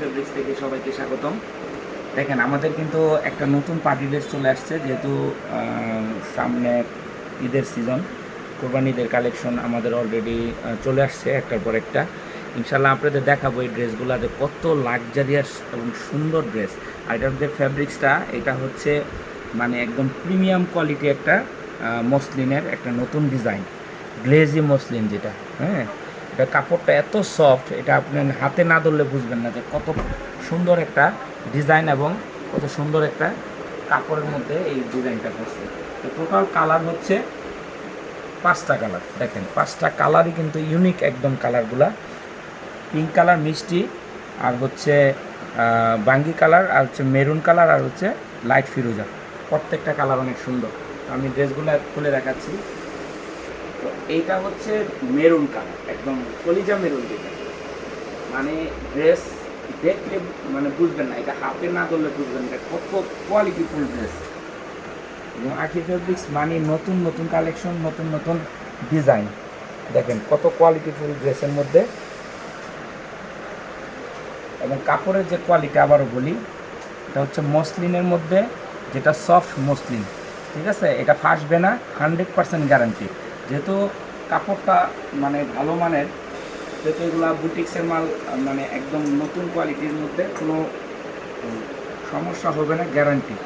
Fabrics থেকে সবাইকে স্বাগতম। দেখেন, আমাদের কিন্তু একটা নতুন পার্টি ড্রেস চলে আসছে, যেহেতু সামনে ঈদের সিজন কোরবানি ঈদের কালেকশন আমাদের অলরেডি চলে আসছে একটার পর একটা। ইনশাল্লাহ আপনাদের দেখাবো এই ড্রেসগুলো যে কত লাক্সারিয়াস এবং সুন্দর ড্রেস আর এটার যে ফ্যাব্রিক্সটা এটা হচ্ছে মানে একদম প্রিমিয়াম কোয়ালিটি একটা মসলিনের একটা নতুন ডিজাইন গ্লেজি মসলিন যেটা হ্যাঁ? এটা কাপড়টা এত সফট এটা আপনি হাতে না ধরলে বুঝবেন না যে কত সুন্দর একটা ডিজাইন এবং কত সুন্দর একটা কাপড়ের মধ্যে এই ডিজাইনটা করছে। তো টোটাল কালার হচ্ছে পাঁচটা কালার দেখেন, পাঁচটা কালারই কিন্তু ইউনিক একদম কালারগুলা পিঙ্ক কালার মিষ্টি, আর হচ্ছে বাঙ্গি কালার আর হচ্ছে মেরুন কালার আর হচ্ছে লাইট ফিরোজা। প্রত্যেকটা কালার অনেক সুন্দর। আমি ড্রেসগুলো খুলে দেখাচ্ছি। তো এইটা হচ্ছে মেরুন কালার, একদম কলিজা মেরুন যেটা। মানে ড্রেস দেখলে মানে বুঝবেন না, এটা হাতে না ধরলে বুঝবেন এটা কত কোয়ালিটি ফুল ড্রেস এবং আখি ফেব্রিক্স মানে নতুন নতুন কালেকশন নতুন নতুন ডিজাইন দেখেন কত কোয়ালিটি ফুল ড্রেসের মধ্যে। এবং কাপড়ের যে কোয়ালিটি আবারও বলি, এটা হচ্ছে মসলিনের মধ্যে, যেটা সফট মসলিন, ঠিক আছে? এটা ফাসবে না হান্ড্রেড পার্সেন্ট গ্যারান্টি যেহেতু কাপড়টা মানে ভালো মানের, যেহেতু এগুলো বুটিক্সের মাল মানে একদম নতুন কোয়ালিটির মধ্যে, কোনো সমস্যা হবে না গ্যারান্টি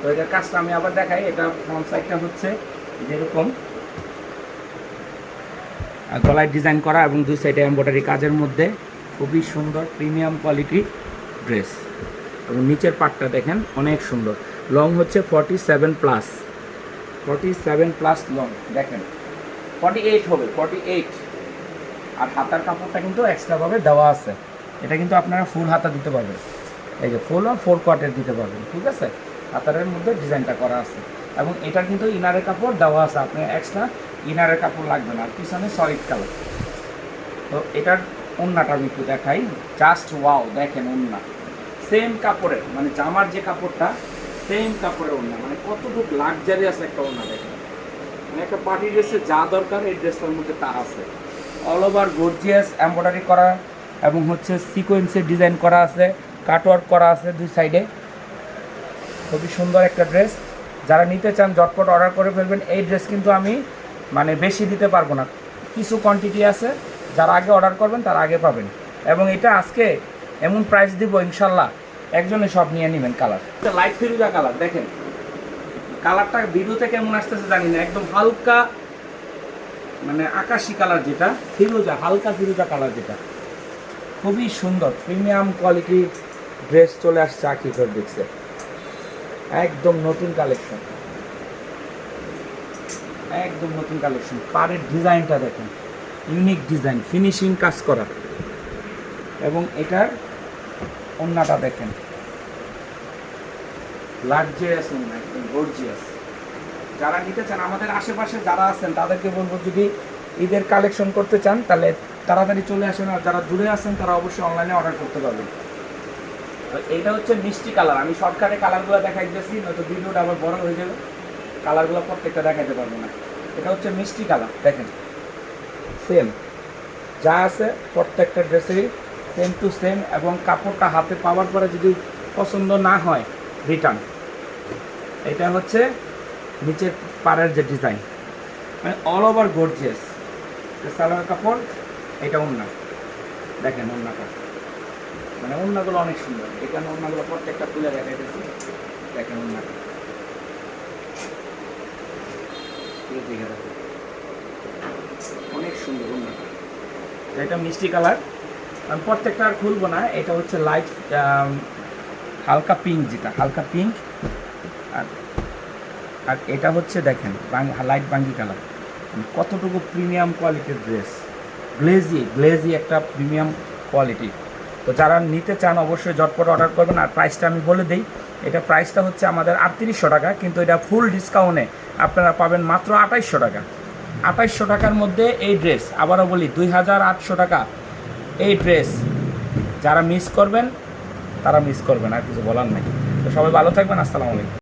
তো এটার কাজটা আমি আবার দেখাই, এটা ফ্রন্ট সাইডটা হচ্ছে যেরকম। গলায় ডিজাইন করা এবং দুই সাইডে এমব্রয়ডারি কাজের মধ্যে খুবই সুন্দর প্রিমিয়াম কোয়ালিটি ড্রেস এবং নিচের পাটটা দেখেন, অনেক সুন্দর। লং হচ্ছে forty seven plus forty seven plus long দেখেন। ফর্টি এইট হবে ফর্টি এইট আর হাতার কাপড়টা কিন্তু এক্সট্রাভাবে দেওয়া আছে। এটা কিন্তু আপনারা ফুল হাতা দিতে পারবেন। এই যে ফুল আর ফোর কোয়ার্টের দিতে পারবেন, ঠিক আছে? হাতারের মধ্যে ডিজাইনটা করা আছে। এবং এটার কিন্তু ইনারের কাপড় দেওয়া আছে, আপনার এক্সট্রা ইনারের কাপড় লাগবে না। আর পিছনে সলিড কালার তো এটার ওন্নাটা আমি একটু দেখাই। জাস্ট ওয়াও দেখেন ওন্না। সেম কাপড়ের মানে জামার যে কাপড়টা সেম কাপড়ের ওন্না মানে কতটুকু লাক্সারিয়াস একটা ওন্না দেখেন। মানে একটা পার্টি ড্রেসে যা দরকার এই ড্রেসটার মধ্যে তা আছে। অল ওভার গর্জিয়াস এমব্রয়ডারি করা এবং হচ্ছে সিকোয়েন্সের ডিজাইন করা আছে কাটওয়ার্ক করা আছে দুই সাইডে খুবই সুন্দর একটা ড্রেস যারা নিতে চান, ঝটপট অর্ডার করে ফেলবেন। এই ড্রেস কিন্তু আমি মানে বেশি দিতে পারব না। কিছু কোয়ান্টিটি আছে, যারা আগে অর্ডার করবেন, তারা আগে পাবেন। এবং এটা আজকে এমন প্রাইস দিব, ইনশাল্লাহ একজনে সব নিয়ে নেবেন কালার লাইট ফিরুজা কালার দেখেন। কালারটা ভিডিওতে কেমন আসতেছে জানি না, একদম হালকা মানে আকাশি কালার যেটা, ফিরোজা, হালকা ফিরোজা কালার যেটা। খুবই সুন্দর প্রিমিয়াম কোয়ালিটি ড্রেস চলে আসছে আখি ফেব্রিক্সে একদম নতুন কালেকশন একদম নতুন কালেকশন পাড়ের ডিজাইনটা দেখেন ইউনিক ডিজাইন ফিনিশিং কাজ করা। এবং এটার ওন্নাটা দেখেন। একদম গর্জিয়াস যারা নিতে চান, আমাদের আশেপাশে যারা আছেন, তাদেরকে বলব যদি ঈদের কালেকশন করতে চান, তাহলে তাড়াতাড়ি চলে আসেন আর যারা দূরে আছেন, তারা অবশ্যই অনলাইনে অর্ডার করতে পারবেন। তো এইটা হচ্ছে মিষ্টি কালার আমি শর্টকাটে কালারগুলো দেখাই দিয়েছি, নয়তো ভিডিওটা আবার বড় হয়ে যাবে। কালারগুলো প্রত্যেকটা দেখাতে পারব না। এটা হচ্ছে মিষ্টি কালার দেখেন সেম যা আছে প্রত্যেকটা ড্রেসেরই সেম টু সেম এবং কাপড়টা হাতে পাওয়ার পরে যদি পছন্দ না হয় রিটার্ন এটা হচ্ছে নিচের পাড়ের যে ডিজাইন মানে অল ওভার গর্জিয়াস সালোয়ার কাপড়, এটা ওন্না দেখেন ওন্নাটা মানে ওন্নাগুলো অনেক সুন্দর। এখানে ওন্নাগুলো প্রত্যেকটা তুলে দেখাইতেছি। দেখেন এই অনেক সুন্দর ওন্নাটা এটা মিষ্টি কালার। আমি প্রত্যেকটা আর খুলবো না, এটা হচ্ছে লাইট হালকা পিঙ্ক যেটা, হালকা পিঙ্ক আর আর এটা হচ্ছে দেখেন লাইট বাঙ্গি কালার কতটুকু প্রিমিয়াম কোয়ালিটির ড্রেস গ্লেজি গ্লেজি একটা প্রিমিয়াম কোয়ালিটি তো যারা নিতে চান অবশ্যই ঝটপট অর্ডার করবেন, আর প্রাইসটা আমি বলে দিই, এটা প্রাইসটা হচ্ছে আমাদের আটত্রিশশো টাকা, কিন্তু এটা ফুল ডিসকাউন্টে আপনারা পাবেন মাত্র আঠাইশশো টাকা। আঠাইশশো টাকার মধ্যে এই ড্রেস আবারও বলি, দুই হাজার আটশো টাকা এই ড্রেস যারা মিস করবেন, তারা মিস করবেন, আর কিছু বলার নাই। তো সবাই ভালো থাকবেন, আসসালামু আলাইকুম।